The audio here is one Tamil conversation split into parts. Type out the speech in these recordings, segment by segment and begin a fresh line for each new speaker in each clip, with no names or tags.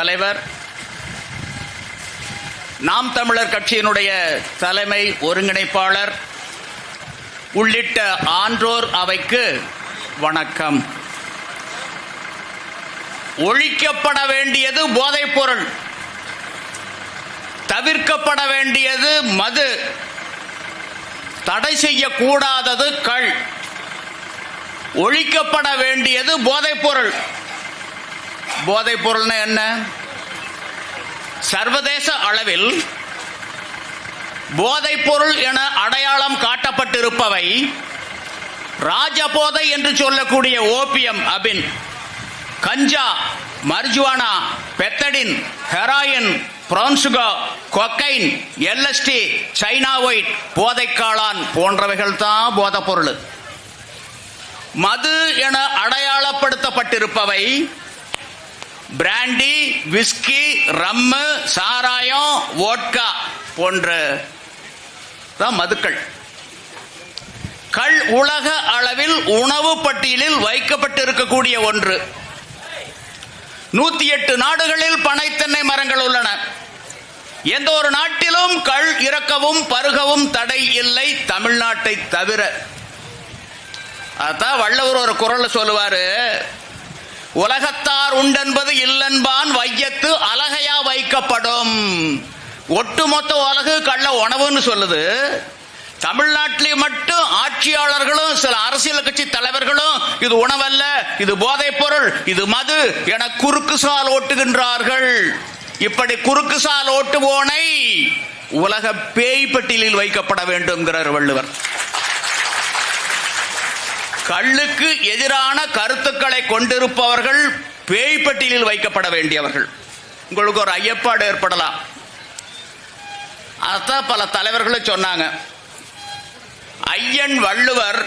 தலைவர். நாம் தமிழர் கட்சியினுடைய தலைமை ஒருங்கிணைப்பாளர். உள்ளிட்ட ஆன்றோர் அவைக்கு வணக்கம். ஒழிக்கப்பட வேண்டியது போதைப்பொருள் தவிர்க்கப்பட வேண்டியது மது. தடை செய்யக்கூடாதது கள் ஒழிக்கப்பட வேண்டியது போதைப்பொருள் போதைப் பொருள்னா என்ன? சர்வதேச அளவில் போதைப் பொருள் என அடையாளம் காட்டப்பட்டிருப்பவை ராஜபோதை என்று சொல்லக்கூடிய ஓபியம் அபின் கஞ்சா மர்ஜுவானா பெத்தடின் ஹெராயின் பிரான்சுகா கொக்கைன் எல்எஸ்டி சைனா ஒயிட் போதைக்காளான் போன்றவைகள் தான் போதைப் பொருள் மது என அடையாளப்படுத்தப்பட்டிருப்பவை பிராண்டி விஸ்கி ரம்மு சாராயம் ஓட்கா போன்ற தான் மதுக்கள். கள் உலக அளவில் உணவு பட்டியலில் வைக்கப்பட்டு இருக்கக்கூடிய ஒன்று. நூத்தி எட்டு நாடுகளில் பனைத்தென்னை மரங்கள் உள்ளன. எந்த ஒரு நாட்டிலும் கள் இறக்கவும் பருகவும் தடை இல்லை தமிழ்நாட்டை தவிர. அதான் வள்ளவர் ஒரு குரல் சொல்லுவாரு உலகத்தார் உண்டென்பது இல்லென்பான் வையத்து அழகையா வைக்கப்படும். ஒட்டுமொத்த உலகு கள்ள உணவுன்னு சொல்லுது. தமிழ்நாட்டிலே மட்டும் ஆட்சியாளர்களும் சில அரசியல் கட்சி தலைவர்களும் இது உணவல்ல இது போதைப் பொருள் இது மது என குறுக்கு சால் ஓட்டுகின்றார்கள். இப்படி குறுக்கு சால் ஓட்டுவோனை உலக பேய் பட்டியலில் வைக்கப்பட வேண்டும்ங்கிறார் வள்ளுவர். கள்ளுக்கு எதிரான கருத்துக்களை கொண்டிருப்பவர்கள் பேய் பட்டியலில் வைக்கப்பட வேண்டியவர்கள். உங்களுக்கு ஒரு ஐயப்பாடு ஏற்படலாம். அதான் பல தலைவர்களும் சொன்னாங்க. ஐயன் வள்ளுவர்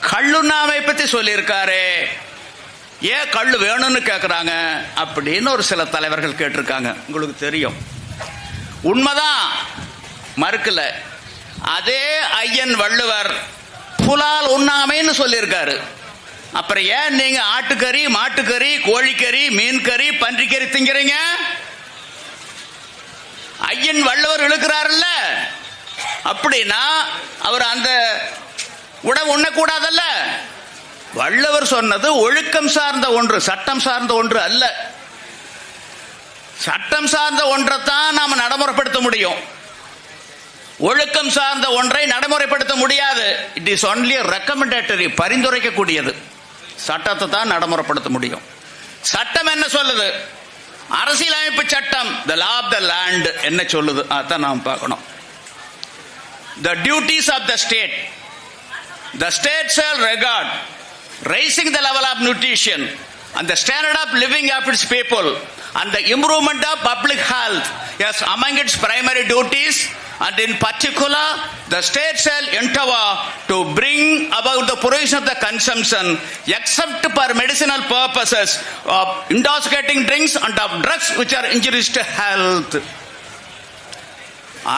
கள்ளுண்ணாமை பற்றி சொல்லியிருக்காரு. ஏன் கள்ளு வேணும்னு கேட்குறாங்க அப்படின்னு ஒரு சில தலைவர்கள் கேட்டிருக்காங்க. உங்களுக்கு தெரியும். உண்மைதான். மறுக்கல. அதே ஐயன் வள்ளுவர் புலால் உண்ணாமைன்னு சொல்லியிருக்காரு. அப்புறம் ஏன் நீங்க ஆட்டுக்கறி மாட்டுக்கறி கோழிக்கறி மீன்கறி பன்றிக்கறி திங்கிறீங்க? ஐயன் வள்ளுவர் இழுக்கிறாருல்ல? அப்படின்னா அவர் அந்த உணவு உண்ணக்கூடாதல்ல? வள்ளுவர் சொன்னது ஒழுக்கம் சார்ந்த ஒன்று சட்டம் சார்ந்த ஒன்று அல்ல. சட்டம் சார்ந்த ஒன்றைத்தான் நாம் நடைமுறைப்படுத்த முடியும். ஒழுக்கம் சார்ந்த ஒன்றை நடைமுறைப்படுத்த முடியாது. இட் இஸ் ஒன்லி ரெக்கமெண்டேட்டரி பரிந்துரைக்கக்கூடியது. சட்டத்தை தான் நடைமுறைப்படுத்த முடியும். சட்டம் என்ன சொல்லுது? அரசியலமைப்பு சட்டம் த லா ஆஃப் த லேண்ட் என்ன சொல்லுது? அதான் நாம் பார்க்கணும். The duties of the state the state shall regard raising the level of nutrition and standard of living of its people and improvement of public health as among its primary duties and in particular the state shall endeavor to bring about the provision of the consumption except for medicinal purposes of intoxicating drinks and of drugs which are injurious to health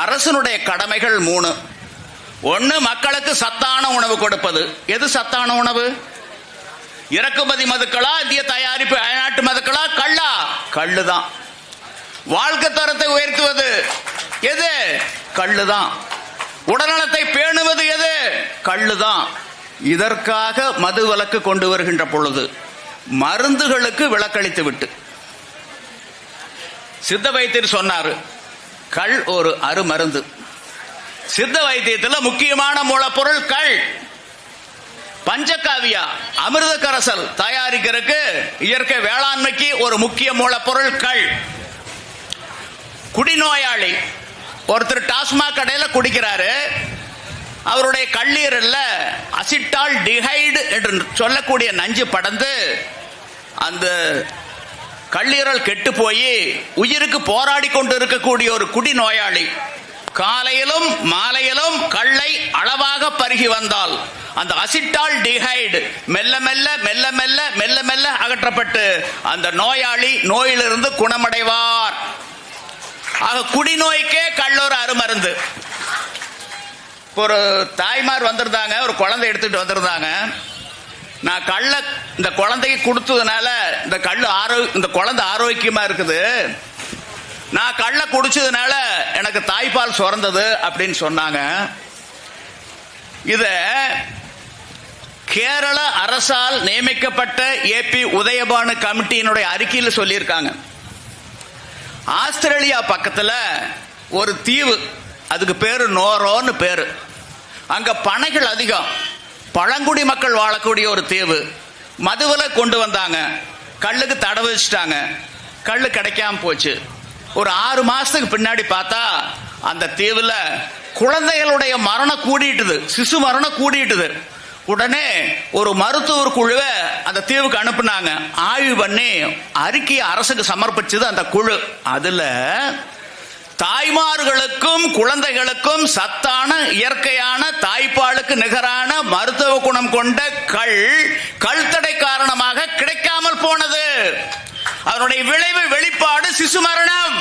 அரசனுடைய கடமைகள் மூணு ஒன்னு மக்களுக்கு சத்தான உணவு கொடுப்பது எது சத்தான உணவு இறக்குமதி மதுக்களா இந்திய தயாரிப்பு அயல்நாட்டு மதுக்களா கள்ளா கள்ளுதான் வாழ்க்கை தரத்தை உயர்த்துவது எது கள்ளுதான் உடல்நலத்தை பேணுவது எது? கள்ளுதான் இதற்காக மது விலக்கு கொண்டு வருகின்ற பொழுது மருந்துகளுக்கு விலக்களித்து விட்டு. சித்த வைத்தியர் சொன்னார் கள் ஒரு அருமருந்து சித்த வைத்தியத்தில் முக்கியமான மூலப்பொருள் கள் பஞ்சகாவியா அமிர்த கரசல் தயாரிக்கிறதுக்கு இயற்கை வேளாண்மைக்கு ஒரு முக்கிய மூலப்பொருள் கள் குடிநோயாளி ஒருத்தர் டாஸ்மாக் கடையில் குடிக்கிறாரு. அவருடைய கல்லீரல்ல அசிட்டால் டிஹைடு என்று சொல்லக்கூடிய நஞ்சு படந்து அந்த கல்லீரல் கெட்டு போய் உயிருக்கு போராடி கொண்டு இருக்கக்கூடிய ஒரு குடிநோயாளி காலையிலும் மாலையிலும் கல்லை அளவாக பருகி வந்தால் அந்த அசிட்டால் டிஹைடு மெல்ல மெல்ல மெல்ல மெல்ல மெல்ல மெல்ல அகற்றப்பட்டு அந்த நோயாளி நோயிலிருந்து குணமடைவார். ஆக குடிநோய்க்கே கள்ளொரு அருமருந்து. ஒரு தாய்மார் வந்திருந்தாங்க ஒரு குழந்தை எடுத்துட்டு வந்திருந்தாங்க. நான் கள்ள இந்த குழந்தைக்கு கொடுத்ததுனால இந்த கல் ஆரோ இந்த குழந்தை ஆரோக்கியமா இருக்குது. நான் கள்ள குடிச்சதுனால எனக்கு தாய்ப்பால் சுரந்தது அப்படின்னு சொன்னாங்க. இத கேரள அரசால் நியமிக்கப்பட்ட ஏபி உதயபானு கமிட்டியினுடைய அறிக்கையில் சொல்லியிருக்காங்க. ஆஸ்திரேலியா பக்கத்தில் ஒரு தீவு. அதுக்கு பேர் நோரோன்னு பேர். அங்கே பனைகள் அதிகம். பழங்குடி மக்கள் வாழக்கூடிய ஒரு தீவு. மதுவில் கொண்டு வந்தாங்க. கல்லுக்கு தடை வச்சுட்டாங்க கல் கிடைக்காம போச்சு. ஒரு ஆறு மாதத்துக்கு பின்னாடி பார்த்தா அந்த தீவில் குழந்தைகளுடைய மரணம் கூடிட்டுது. சிசு மரணம் கூடிட்டுது. உடனே ஒரு மருத்துவர் குழுவை அந்த தீவுக்கு அனுப்புனாங்க. ஆய்வு பண்ணி அறிக்கையை அரசுக்கு சமர்ப்பிச்சது அந்த குழு. அதுல தாய்மார்களுக்கும் குழந்தைகளுக்கும் சத்தான இயற்கையான தாய்ப்பாலுக்கு நிகரான மருத்துவ குணம் கொண்ட கல் கல்தடை காரணமாக கிடைக்காமல் போனது. அதனுடைய விளைவு வெளிப்பாடு சிசு மரணம்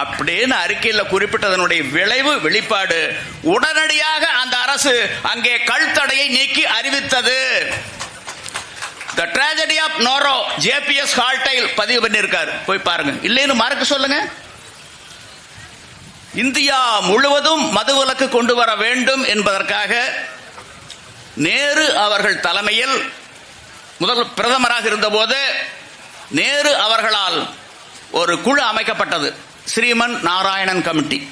அப்படின்னு அறிக்கையில் குறிப்பிட்டதனுடைய விளைவு வெளிப்பாடு உடனடியாக அந்த அரசு அங்கே கல் தடையை நீக்கி அறிவித்தது. த ட்ராஜடி ஆஃப் நோரோ ஜேபிஎஸ் ஹால்டைல் பதிவு பண்ணியிருக்காரு. போய் பாருங்க. இல்லைன்னு மறக்க சொல்லுங்க. இந்தியா முழுவதும் மதுவிலக்கு கொண்டு வர வேண்டும் என்பதற்காக நேரு அவர்கள் தலைமையில் முதல் பிரதமராக இருந்தபோது நேரு அவர்களால் ஒரு குழு அமைக்கப்பட்டது. ஸ்ரீமன் நாராயணன் கமிட்டி.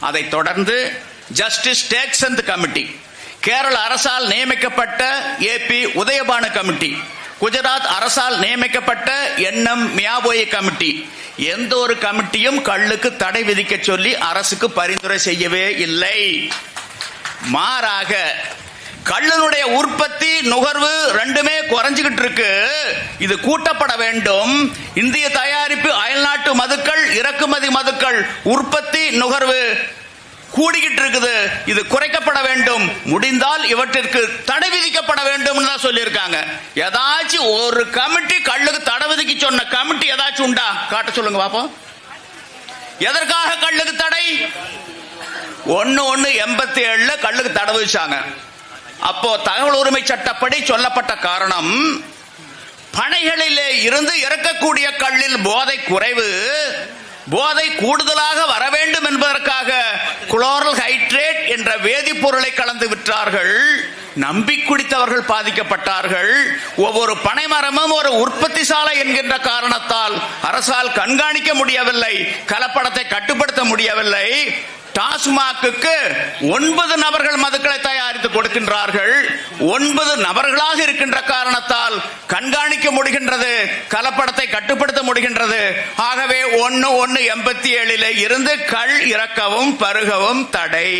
அதைத் தொடர்ந்து ஜஸ்டிஸ் டேக்சந்த் கமிட்டி கேரள அரசால் நியமிக்கப்பட்ட ஏபி உதயபான கமிட்டி. குஜராத் அரசால் நியமிக்கப்பட்ட என்எம் மியாபோய் கமிட்டி. எந்த ஒரு கமிட்டியும் கள்ளுக்கு தடை விதிக்க சொல்லி அரசுக்கு பரிந்துரை செய்யவே இல்லை. மாறாக கள்ளனுடைய உற்பத்தி நுகர்வு ரெண்டுமே குறைஞ்சுகிட்டு இருக்கு இது கூட்டப்பட வேண்டும். இந்திய தயாரிப்பு அயல்நாட்டு மதுக்கள் இறக்குமதி மதுக்கள் உற்பத்தி நுகர்வு கூடிக்கிட்டு இருக்குது இது குறைக்கப்பட வேண்டும். முடிந்தால் இவற்றிற்கு தடை விதிக்கப்பட வேண்டும் தான் சொல்லியிருக்காங்க. ஏதாச்சும் ஒரு கமிட்டி கல்லுக்கு தடை விதிக்க சொன்ன கமிட்டி ஏதாச்சும் உண்டா? காட்ட சொல்லுங்க பாப்போம். எதற்காக கல்லுக்கு தடை? ஒன்னு ஒன்னு எண்பத்தி ஏழுல கல்லுக்கு தடை விதிச்சாங்க. அப்போ தகவல் உரிமை சட்டப்படி சொல்லப்பட்ட காரணம் பனைகளிலே இருந்து இறக்கக்கூடிய கல்லில் போதை குறைவு போதை கூடுதலாக வர வேண்டும் என்பதற்காக குளோரல் ஹைட்ரேட் என்ற வேதிப்பொருளை கலந்து விற்றார்கள் நம்பி குடித்தவர்கள் பாதிக்கப்பட்டார்கள் ஒவ்வொரு பனை மரமும் ஒரு உற்பத்தி சாலை என்கின்ற காரணத்தால் அரசால் கண்காணிக்க முடியவில்லை கலப்படத்தை கட்டுப்படுத்த முடியவில்லை டாஸ்மாக்கு ஒன்பது நபர்கள் மதுக்களை தயாரித்து கொடுக்கின்றார்கள். ஒன்பது நபர்களாக இருக்கின்ற காரணத்தால் கண்காணிக்க முடிகின்றது கலப்படத்தை கட்டுப்படுத்த முடிகின்றது. ஆகவே ஒன்னு ஒன்னு எண்பத்தி ஏழில இருந்து கள் இறக்கவும் பருகவும் தடை.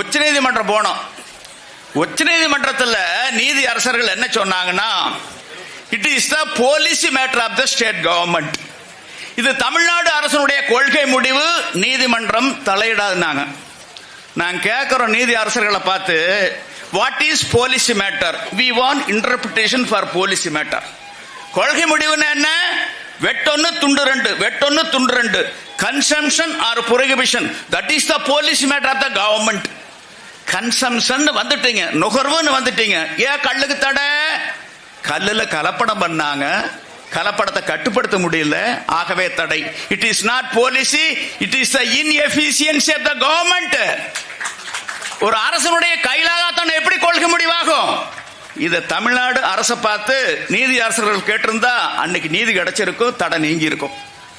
உச்சநீதிமன்றம் போனோம். உச்சநீதிமன்றத்தில் நீதி அரசர்கள் என்ன சொன்னாங்கன்னா it is the policy matter of the state government இது தமிழ்நாடு அரசனுடைய கொள்கை முடிவு நீதிமன்றம் தலையிடாதுனாங்க நான் கேட்கிறோம் நீதி அரசர்களை பார்த்து what is policy matter we want interpretation for policy matter கொள்கை முடிவுன்னு என்ன? வெட்டொன்னு துண்டு ரெண்டு. வெட்டொன்னு துண்டு ரெண்டு. Consumption or prohibition that is the policy matter of the government consumption வந்துட்டீங்க. நுகர்வுன்னு வந்துட்டீங்க. ஏன் கல்லுக்கு தடை? கல்லுல கலப்படம் பண்ணாங்க. கலப்படத்தை கட்டுப்படுத்த முடியல. ஆகவே தடை. It is not policy it is the inefficiency of the government ஒரு அரசனுடைய கையிலாகத்தான் எப்படி கொள்கை முடிவாகும்? இதை தமிழ்நாடு அரசை பார்த்து நீதி அரசர்கள் கேட்டிருந்தா அன்னைக்கு நீதி கிடைச்சிருக்கும் தடை நீங்கி இருக்கும்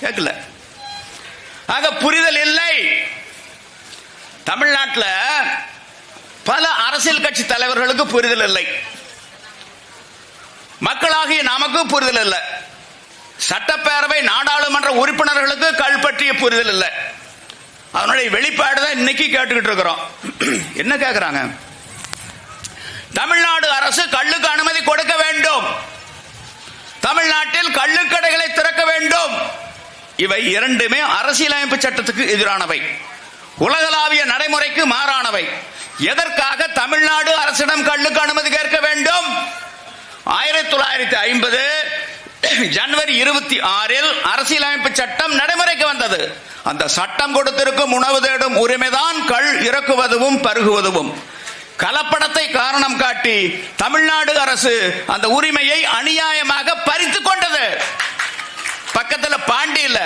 கேட்கல. ஆக புரிதல் இல்லை. தமிழ்நாட்டில் பல அரசியல் கட்சி தலைவர்களுக்கு புரிதல் இல்லை. மக்களாகிய நமக்கு புரிதல் இல்லை. சட்டப்பேரவை நாடாளுமன்ற உறுப்பினர்களுக்கு கல் பற்றிய புரிதல் இல்லை. அதனுடைய வெளிப்பாடு தான் இன்னைக்கு கேட்டுக்கிட்டு இருக்கிறோம். என்ன கேட்கிறாங்க தமிழ்நாடு அரசு கல்லுக்கு அனுமதி கொடுக்க வேண்டும். தமிழ்நாட்டில் கள்ளுக்கடைகளை திறக்க வேண்டும். இவை இரண்டுமே அரசியலமைப்பு சட்டத்துக்கு எதிரானவை. உலகளாவிய நடைமுறைக்கு மாறானவை. எதற்காக தமிழ்நாடு அரசிடம் கல்லுக்கு அனுமதி கேட்க வேண்டும்? ஆயிரத்தி தொள்ளாயிரத்தி ஐம்பது ஜனவரி இருபத்தி ஆறில் அரசியலமைப்பு சட்டம் நடைமுறைக்கு வந்தது. அந்த சட்டம் கொடுத்திருக்கும் உணவு தேடும் உரிமைதான் கள் இறக்குவதும் பருகுவதும் கலப்படத்தை காரணம் காட்டி தமிழ்நாடு அரசு அந்த உரிமையை அநியாயமாக பறித்து கொண்டது. பக்கத்தில் பாண்டியில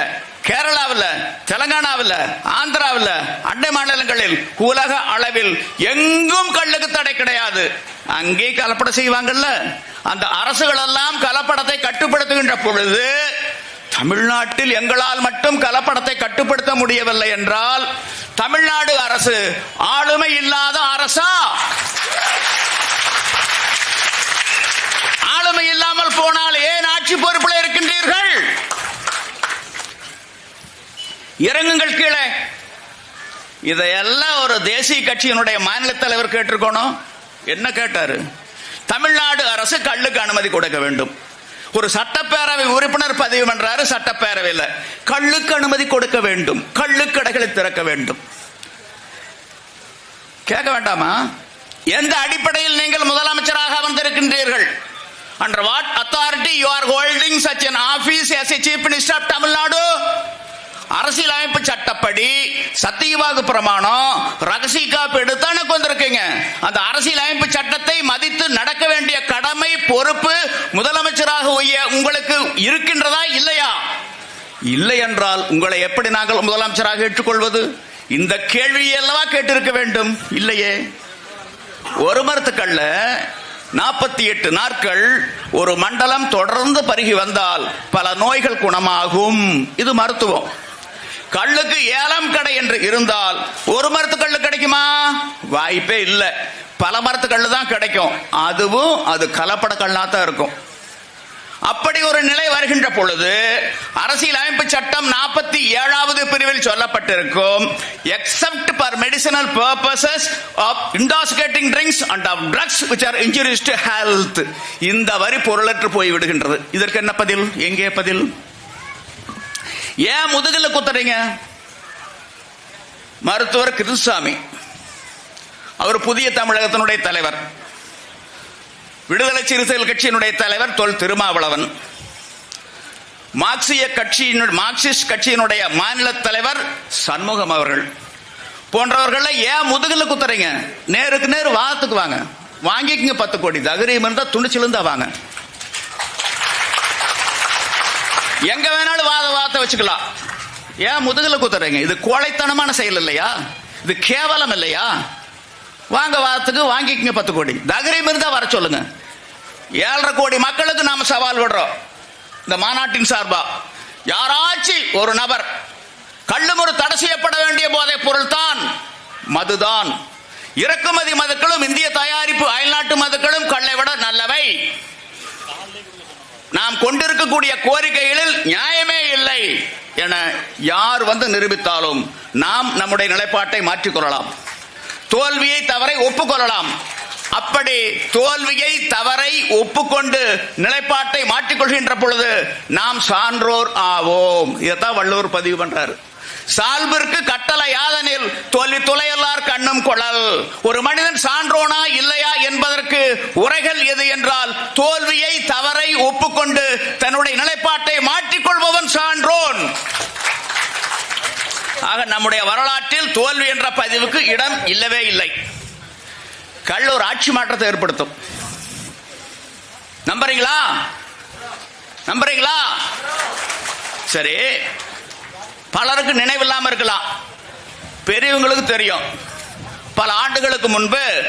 கேரளாவில் தெலங்கானாவில் ஆந்திராவில் அண்டை மாநிலங்களில் உலக அளவில் எங்கும் கல்லுக்கு தடை கிடையாது. அங்கே கலப்படம் செய்வாங்கல்ல. அந்த அரசுகள் எல்லாம் கலப்படத்தை கட்டுப்படுத்துகின்ற பொழுது தமிழ்நாட்டில் எங்களால் மட்டும் கலப்படத்தை கட்டுப்படுத்த முடியவில்லை என்றால் தமிழ்நாடு அரசு ஆளுமை இல்லாத அரசா? ஆளுமை இல்லாமல் போனால் ஏன் ஆட்சி பொறுப்பில் இருக்கின்றீர்கள்? இறங்குங்கள் கீழே. இதையெல்லாம் ஒரு தேசிய கட்சியினுடைய மாநில தலைவர் கேட்டிருக்கணும் என்ன கேட்டாரு? தமிழ்நாடு அரசு கள்ளுக்கு அனுமதி கொடுக்க வேண்டும். ஒரு சட்டப்பேரவை உறுப்பினர் பதிவு பண்றாரு சட்டப்பேரவையில். கள்ளுக்கு அனுமதி கொடுக்க வேண்டும். கள்ளு கடைகளை திறக்க வேண்டும். கேட்க வேண்டாமா? எந்த அடிப்படையில் நீங்கள் முதலமைச்சராக வந்திருக்கின்றீர்கள் under what authority you are holding such an office as a chief minister of Tamil Nadu அரசியலமைப்பு சட்டப்படி சத்தியவாகு பிரமாணம் ரகசிய காப்பீடு தானே வந்திருக்கீங்க அந்த அரசியலமைப்பு சட்டத்தை மதித்து நடக்க வேண்டிய பொறுப்பு முதலமைச்சராக உங்களுக்கு இருக்கின்றதா இல்லையா? இல்லை என்றால் உங்களை எப்படி நாங்கள் முதலமைச்சராக ஏற்றுக்கொள்வது? இந்த கேள்வியை அல்லவா கேட்டிருக்க வேண்டும்? இல்லையே. ஒரு மரத்துக்கல்ல நாற்பத்தி எட்டு நாட்கள் ஒரு மண்டலம் தொடர்ந்து பருகி வந்தால் பல நோய்கள் குணமாகும். இது மருத்துவம். கல்லுக்கு ஏலம் கடை என்று இருந்தால் ஒரு மரத்து கல்லு கிடைக்குமா? வாய்ப்பே இல்லை. பல மரத்து கல்லு தான் கிடைக்கும். அதுவும் அது கலப்பட கல்லா தான் இருக்கும். அப்படி ஒரு நிலை வருகின்ற பொழுது அரசியல் அமைப்பு சட்டம் நாற்பத்தி ஏழாவது பிரிவில் சொல்லப்பட்டிருக்கும். Except for medicinal purposes of intoxicating drinks and of drugs which are injurious to health இந்த வரி பொருளற்று போய் விடுகின்றது. இதற்கு என்ன பதில்? எங்கே பதில்? ஏன் முதுகில் குத்துறீங்க? மருத்துவர் கிருஷ்ணசாமி. அவர் புதிய தமிழகத்தினுடைய தலைவர். விடுதலை சிறுத்தைகள் கட்சியினுடைய தலைவர் தொல் திருமாவளவன். மார்க்சிய கட்சியின் மார்க்சிஸ்ட் கட்சியினுடைய மாநில தலைவர் சண்முகம் அவர்கள். போன்றவர்கள் ஏன் முதுகில் குத்துறீங்க? நேருக்கு நேர் வாத்துக்கு வாங்க. வாங்கிக்கங்க பத்து கோடி. தகரியம் இருந்தா துணிச்சிலிருந்தா வாங்க. எங்க வேணாலும் வாத வாத்த வச்சுக்கலாம். ஏன் முதுகில் குத்துறீங்க? இது கோழைத்தனமான செயல் இல்லையா? இது கேவலம் இல்லையா? வாங்க வாரத்துக்கு வாங்கிக்கங்க பத்து கோடி. தகரியம் இருந்தா வர சொல்லுங்க. ஏழரை கோடி மக்களுக்கு நாம சவால் விடுறோம். இந்த மாநாட்டின் சார்பா. யாராச்சும் ஒரு நபர் கள்ளுமுறு தடை செய்யப்பட வேண்டிய போதைப் பொருள் தான் மதுதான். இறக்குமதி மதுக்களும் இந்திய தயாரிப்பு அயல்நாட்டு மதுக்களும் கல்லை விட நல்லவை. நாம் கொண்டிருக்கக்கூடிய கோரிக்கைகளில் நியாயமே இல்லை என யார் வந்து நிரூபித்தாலும் நாம் நம்முடைய நிலைப்பாட்டை மாற்றிக்கொள்ளலாம் தோல்வியை தவறை ஒப்புக்கொள்ளலாம். அப்படி தோல்வியை தவறை ஒப்புக்கொண்டு நிலைப்பாட்டை மாற்றிக்கொள்கின்ற பொழுது நாம் சான்றோர் ஆவோம். இதைத்தான் வள்ளுவர் பதிவு பண்றாரு. சால்பிற்கு கட்டளை யாதனில் தோல்வி துளையல்லார் கண்ணும் குழல். ஒரு மனிதன் சான்றோனா இல்லையா என்பதற்கு உரைகள் எது என்றால் தோல்வியை தவறை ஒப்புக்கொண்டு தன்னுடைய நிலைப்பாட்டை மாற்றிக்கொள்பவன் சான்றோன். ஆக நம்முடைய வரலாற்றில் தோல்வி என்ற பதிவுக்கு இடம் இல்லவே இல்லை. கள்ள ஒரு ஆட்சி மாற்றத்தை ஏற்படுத்தும். நம்புறீங்களா? நம்புறீங்களா? சரி. பலருக்கு நினைவில்லாமல் இருக்கலாம். பெரியவங்களுக்கு தெரியும். பல ஆண்டுகளுக்கு முன்பு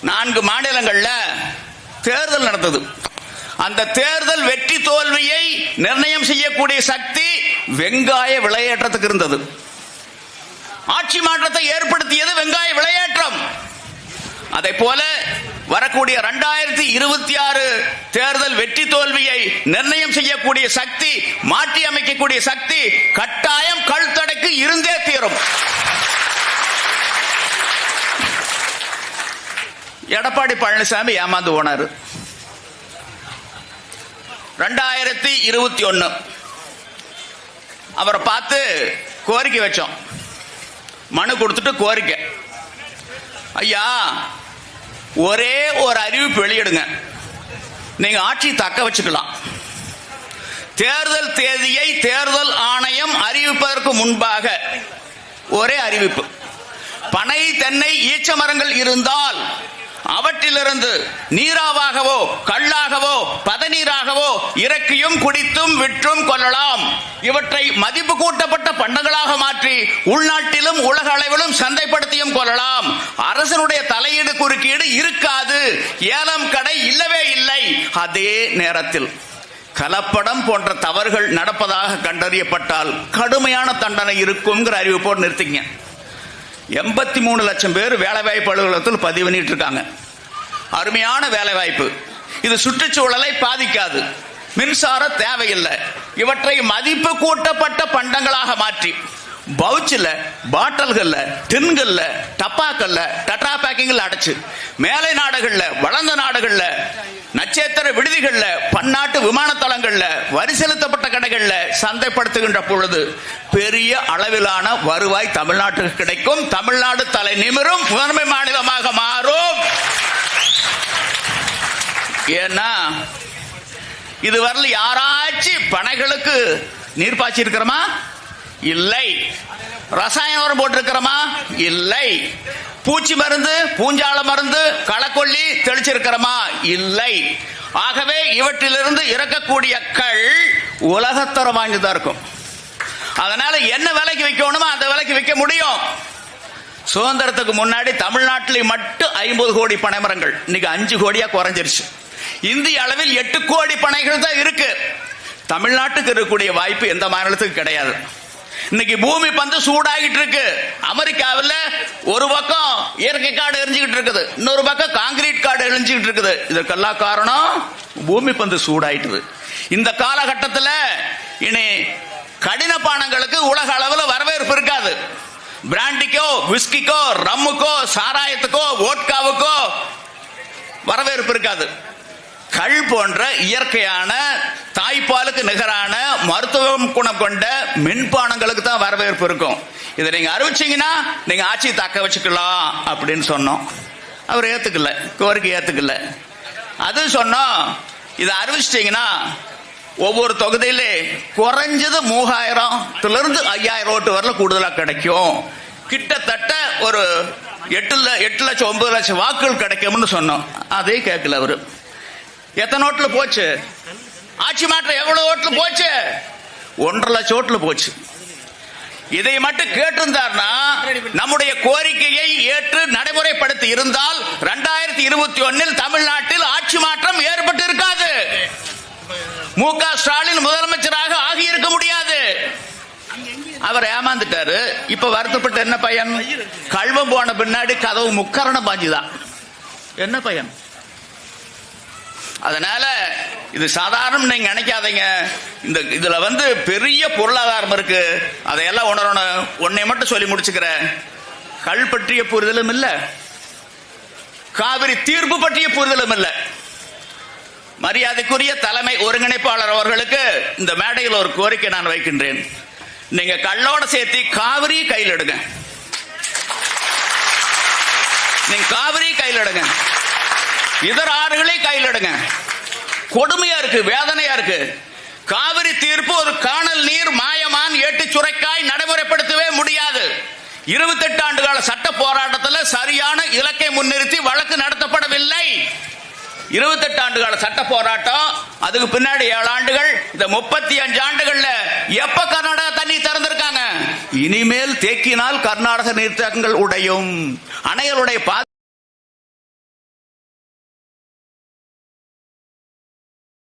நான்கு மாநிலங்களில் தேர்தல் நடந்தது. அந்த தேர்தல் வெற்றி தோல்வியை நிர்ணயம் செய்யக்கூடிய சக்தி வெங்காய விளையாட்டத்துக்கு இருந்தது. ஆட்சி மாற்றத்தை ஏற்படுத்தியது வெங்காய விளையாட்டம் அதை போல வரக்கூடிய இரண்டாயிரத்தி இருபத்தி ஆறு தேர்தல் வெற்றி தோல்வியை நிர்ணயம் செய்யக்கூடிய சக்தி மாற்றி அமைக்கக்கூடிய சக்தி கட்டாயம் கழுத்தடைக்கு இருந்தே தீரும். எடப்பாடி பழனிசாமி ஏமாந்து போனாரு. ரெண்டாயிரத்தி இருபத்தி ஒன்னு. அவரை பார்த்து கோரிக்கை வச்சோம். மனு கொடுத்துட்டு கோரிக்கை. ஐயா ஒரே ஒரு அறிவிப்பு வெளியிடுங்க. நீங்க ஆட்சி தக்க வச்சுக்கலாம். தேர்தல் தேதியை தேர்தல் ஆணையம் அறிவிப்பதற்கு முன்பாக ஒரே அறிவிப்பு. பனை தென்னை ஈச்ச மரங்கள் இருந்தால் அவற்றிலிருந்து நீராவாகவோ கல்லாகவோ பதநீராகவோ இறக்கியும் குடித்தும் விற்றும் கொள்ளலாம். இவற்றை மதிப்பு கூட்டப்பட்ட பண்டங்களாக மாற்றி உள்நாட்டிலும் உலக அளவிலும் சந்தைப்படுத்தியும் கொள்ளலாம். அரசனுடைய தலையீடு குறுக்கீடு இருக்காது. ஏலம் கடை இல்லவே இல்லை. அதே நேரத்தில் கலப்படம் போன்ற தவறுகள் நடப்பதாக கண்டறியப்பட்டால் கடுமையான தண்டனை இருக்குங்கிற அறிவிப்போடு நிறுத்திங்க எண்பத்தி மூணு லட்சம் பேர் வேலைவாய்ப்பு அலுவலகத்தில் பதிவு பண்ணிட்டு இருக்காங்க அருமையான வேலைவாய்ப்பு. இது சுற்றுச்சூழலை பாதிக்காது. மின்சார தேவையில்லை. இவற்றை மதிப்பு கூட்டப்பட்ட பண்டங்களாக மாற்றி. பவுச்சில் பாட்டல்களில் டின்களில் டப்பாக்களில் டட்ரா பேக்கிங்கில் அடைச்சு. மேலை நாடுகளில் வளர்ந்த நாடுகளில் நட்சத்திர விடுதிகளில் பன்னாட்டு விமான தளங்கள்ல வரி செலுத்தப்பட்ட கடைகளில் சந்தைப்படுத்துகின்ற பொழுது பெரிய அளவிலான வருவாய் தமிழ்நாட்டுக்கு கிடைக்கும். தமிழ்நாடு தலை நிமிரும் முதன்மை மாநிலமாக மாறும். ஏன்னா இதுவரையில் யாராச்சும் பனைகளுக்கு நீர் பாய்ச்சி இருக்கிறோமா இல்லை. ரசாயன உரம் போட்டிருக்கிறோமா? இல்லை. பூச்சி மருந்து பூஞ்சால மருந்து களக்கொல்லி தெளிச்சிருக்கிறோமா? இல்லை. ஆகவே இவற்றிலிருந்து இறக்கக்கூடிய கள் உலகத்தரம் வாய்ந்ததா இருக்கும். அதனால என்ன விலைக்கு விற்கணுமோ அந்த விலைக்கு விற்க முடியும். சுதந்திரத்துக்கு முன்னாடி தமிழ்நாட்டில் மட்டும் ஐம்பது கோடி பனைமரங்கள். இன்னைக்கு அஞ்சு கோடியா குறைஞ்சிருச்சு. இந்திய அளவில் எட்டு கோடி பனைகள் தான் இருக்கு. தமிழ்நாட்டுக்கு இருக்கக்கூடிய வாய்ப்பு எந்த மாநிலத்துக்கும் கிடையாது. இன்னைக்கு பூமி பந்து சூடாகிட்டு இருக்கு அமெரிக்காவில் ஒரு பக்கம் இயற்கை காடு எரிஞ்சுக்கிட்டு இருக்குது. இன்னொரு பக்கம் காங்கிரீட் காடு எரிஞ்சுக்கிட்டு இருக்குது. இதற்கெல்லாம் காரணம் பூமி பந்து சூடாயிட்டுது. இந்த காலகட்டத்தில் இனி கடின பானங்களுக்கு உலக அளவில் வரவேற்பு இருக்காது. பிராண்டிக்கோ விஸ்கிக்கோ ரம்முக்கோ சாராயத்துக்கோ ஓட்காவுக்கோ வரவேற்பு இருக்காது. கள் போன்ற இயற்கையான தாய்ப்பாலுக்கு நிகரான மருத்துவம் குணம் கொண்ட மின்பானங்களுக்கு தான் வரவேற்பு இருக்கும். இதை நீங்க அறிவிச்சீங்கன்னா நீங்க ஆட்சி தக்க வச்சுக்கலாம் அப்படின்னு சொன்னோம். அவர் ஏத்துக்கல கோரிக்கை ஏத்துக்கல. அது சொன்னோம் இதை அறிவிச்சிட்டீங்கன்னா ஒவ்வொரு தொகுதியிலே குறைஞ்சது மூவாயிரத்துலருந்து ஐயாயிரம் ஓட்டு வரல கூடுதலாக கிடைக்கும். கிட்டத்தட்ட ஒரு எட்டு எட்டு லட்சம் ஒன்பது லட்சம் வாக்குகள் கிடைக்கும்னு சொன்னோம். அதே கேட்கல அவரு. எத்தனை ஓட்டுல போச்சு? ஆட்சி மாற்றம் எவ்வளவு ஓட்டுல போச்சு? ஒன்றரை லட்சம் ஓட்டுல போச்சு. இதை மட்டும் கேட்டிருந்தார்னா நம்முடைய கோரிக்கையை ஏற்று நடைமுறைப்படுத்தி இருந்தால் ரெண்டாயிரத்தி இருபத்தி ஒன்னில் தமிழ்நாட்டில் ஆட்சி மாற்றம் ஏற்பட்டு இருக்காது. மு க ஸ்டாலின் முதலமைச்சராக ஆகியிருக்க முடியாது. அவர் ஏமாந்துட்டாரு. இப்ப வருத்தப்பட்ட என்ன பையன்? கல்வம் போன பின்னாடி கதவு முக்கரண பாஞ்சுதான். என்ன பையன்? அதனால இது சாதாரணம் நீங்க நினைக்காதீங்க. இந்த இதுல வந்து பெரிய பொருளாதாரம் இருக்கு. அதையெல்லாம் உணரணும். உன்னை மட்டும் சொல்லி முடிச்சுக்கிறேன். கல் பற்றிய புரிதலும் இல்ல. காவிரி தீர்ப்பு பற்றிய புரிதலும் இல்லை. மரியாதைக்குரிய தலைமை ஒருங்கிணைப்பாளர் அவர்களுக்கு இந்த மேடையில் ஒரு கோரிக்கை நான் வைக்கின்றேன். நீங்க கல்லோட சேர்த்து காவிரி கையில் எடுங்க. நீங்க காவிரி கையில் எடுங்க. இதர ஆறுகளை கையில் எடுங்க கொடுமையா இருக்கு வேதனையா இருக்கு. காவிரி தீர்ப்பு ஒரு காணல் நீர் மாயமான் ஏட்டு சுரைக்காய் நடைமுறைப்படுத்தவே முடியாது. இருபத்தெட்டு ஆண்டு கால சட்ட போராட்டத்தில் சரியான இலக்கை முன்னிறுத்தி வழக்கு நடத்தப்படவில்லை. இருபத்தெட்டு ஆண்டு கால சட்ட போராட்டம் அதுக்கு பின்னாடி ஏழு ஆண்டுகள் இந்த முப்பத்தி அஞ்சு ஆண்டுகள்ல எப்ப கர்நாடகா தண்ணி திறந்திருக்காங்க? இனிமேல் தேக்கினால் கர்நாடக நீர்த்தேக்கங்கள் உடையும். அணைகளுடைய